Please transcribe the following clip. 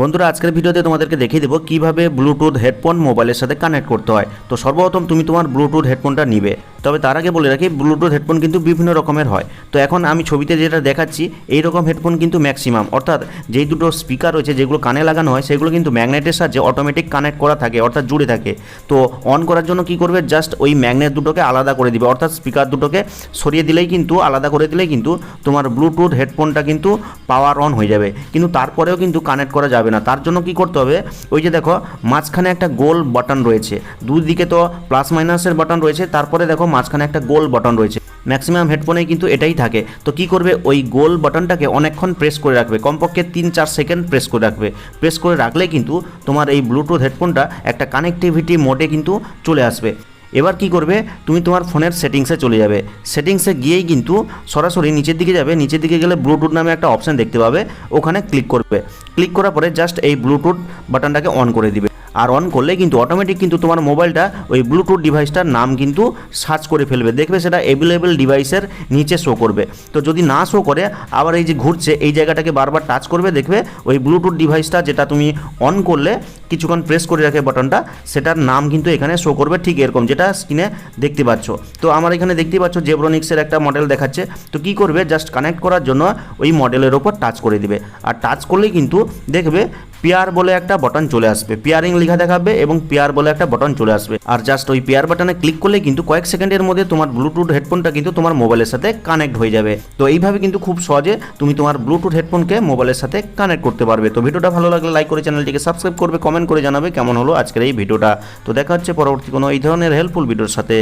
বন্ধুরা, আজকের ভিডিওতে তোমাদেরকে দেখিয়ে দেবো কীভাবে ব্লুটুথ হেডফোন মোবাইলের সাথে কানেক্ট করতে হয়। তো সর্বপ্রথম তুমি তোমার ব্লুটুথ হেডফোনটা নিবে। তবে তার আগে বলে রাখি ব্লুটুথ হেডফোন কিন্তু বিভিন্ন রকমের হয়। তো এখন আমি ছবিতে যেটা দেখাচ্ছি এই রকম হেডফোন কিন্তু ম্যাক্সিমাম অর্থাৎ যেই দুটো স্পিকার রয়েছে, যেগুলো কানে লাগানো হয়, সেগুলো কিন্তু ম্যাগনেটের সাহায্যে অটোমেটিক কানেক্ট করা থাকে, অর্থাৎ জুড়ে থাকে। তো অন করার জন্য কি করবে? জাস্ট ওই ম্যাগনেট দুটোকে আলাদা করে দিবে। অর্থাৎ স্পিকার দুটোকে সরিয়ে দিলেই কিন্তু, আলাদা করে দিলেই কিন্তু তোমার ব্লুটুথ হেডফোনটা কিন্তু পাওয়ার অন হয়ে যাবে। কিন্তু তারপরেও কিন্তু কানেক্ট করা যাবে না। তার জন্য কি করতে হবে? ওই যে দেখো, মাঝখানে একটা গোল বাটন রয়েছে। দুদিকে তো প্লাস মাইনাসের বাটন রয়েছে। তারপরে দেখো মাঝখানে একটা গোল বাটন রয়েছে। ম্যাক্সিমাম হেডফোনে কিন্তু এটাই থাকে। তো কি করবে? ওই গোল বাটনটাকে অনেকক্ষণ প্রেস করে রাখবে। কমপক্ষে তিন চার সেকেন্ড প্রেস করে রাখবে। প্রেস করে রাখলে কিন্তু তোমার এই ব্লুটুথ হেডফোনটা একটা কানেক্টিভিটি মোডে কিন্তু চলে আসবে। এবার কি করবে? তুমি তোমার ফোনের সেটিংসে চলে যাবে। সেটিংসে গিয়েই কিন্তু সরাসরি নিচের দিকে যাবে। নিচের দিকে গেলে ব্লুটুথ নামে একটা অপশান দেখতে পাবে। ওখানে ক্লিক করবে। ক্লিক করার পরে জাস্ট এই ব্লুটুথ বাটনটাকে অন করে দিবে। আর অন করলে কিন্তু অটোমেটিক কিন্তু তোমার মোবাইলটা ওই ব্লুটুথ ডিভাইসটার নাম কিন্তু সার্চ করে ফেলবে। দেখবে সেটা অ্যাভেলেবেল ডিভাইসের নিচে শো করবে। তো যদি না শো করে, আবার এই যে ঘুরছে, এই জায়গাটাকে বারবার টাচ করবে, দেখবে ওই ব্লুটুথ ডিভাইসটা যেটা তুমি অন করলে, কিছুক্ষণ প্রেস করে রাখে বাটনটা সেটার নাম কিন্তু এখানে শো করবে ঠিক এরকম, যেটা স্ক্রিনে দেখতে পাচ্ছ। তো আমার এখানে দেখতে পাচ্ছ জেব্রোনিক্সের একটা মডেল দেখাচ্ছে। তো কি করবে? জাস্ট কানেক্ট করার জন্য ওই মডেলের ওপর টাচ করে দিবে। আর টাচ করলেই কিন্তু দেখবে পেয়ার বলে একটা বটন চলে আসবে। পেয়ারিং লেখা দেখাবে এবং পেয়ার বলে একটা বটন চলে আসবে। আর জাস্ট ওই পেয়ার বাটনে ক্লিক করলে কিন্তু কয়েক সেকেন্ডের মধ্যে তোমার ব্লুটুথ হেডফোনটা কিন্তু তোমার মোবাইলের সাথে কানেক্ট হয়ে যাবে। তো এইভাবে কিন্তু খুব সহজে তুমি তোমার ব্লুটুথ হেডফোনকে মোবাইলের সাথে কানেক্ট করতে পারবে। তো ভিডিওটা ভালো লাগলে লাইক করে চ্যানেলটিকে সাবস্ক্রাইব করবে কমেন্ট করে জানাবে কেমন হলো আজকের এই ভিডিওটা। তো দেখা হচ্ছে পরবর্তী কোনো এই ধরনের হেল্পফুল ভিডিওর সাথে।